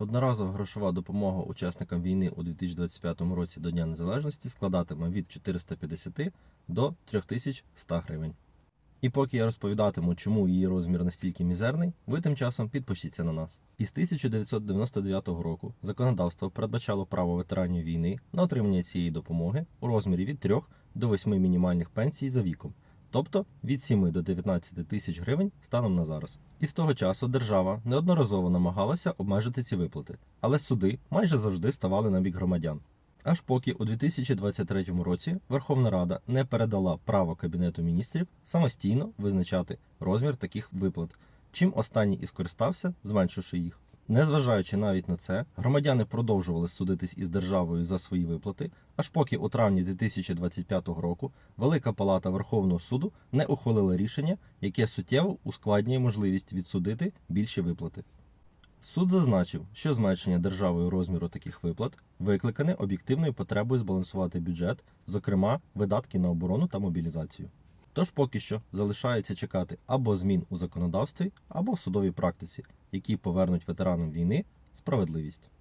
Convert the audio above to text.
Одноразова грошова допомога учасникам війни у 2025 році до Дня Незалежності складатиме від 450 до 3100 гривень. І поки я розповідатиму, чому її розмір настільки мізерний, ви тим часом підпишіться на нас. Із 1999 року законодавство передбачало право ветеранів війни на отримання цієї допомоги у розмірі від 3 до 8 мінімальних пенсій за віком, тобто від 7 до 19 тисяч гривень станом на зараз. І з того часу держава неодноразово намагалася обмежити ці виплати, але суди майже завжди ставали на бік громадян. Аж поки у 2023 році Верховна Рада не передала право Кабінету міністрів самостійно визначати розмір таких виплат, чим останній і скористався, зменшивши їх. Незважаючи навіть на це, громадяни продовжували судитись із державою за свої виплати, аж поки у травні 2025 року Велика Палата Верховного суду не ухвалила рішення, яке суттєво ускладнює можливість відсудити більші виплати. Суд зазначив, що зменшення державою розміру таких виплат викликане об'єктивною потребою збалансувати бюджет, зокрема видатки на оборону та мобілізацію. Тож поки що залишається чекати або змін у законодавстві, або в судовій практиці, які повернуть ветеранам війни справедливість.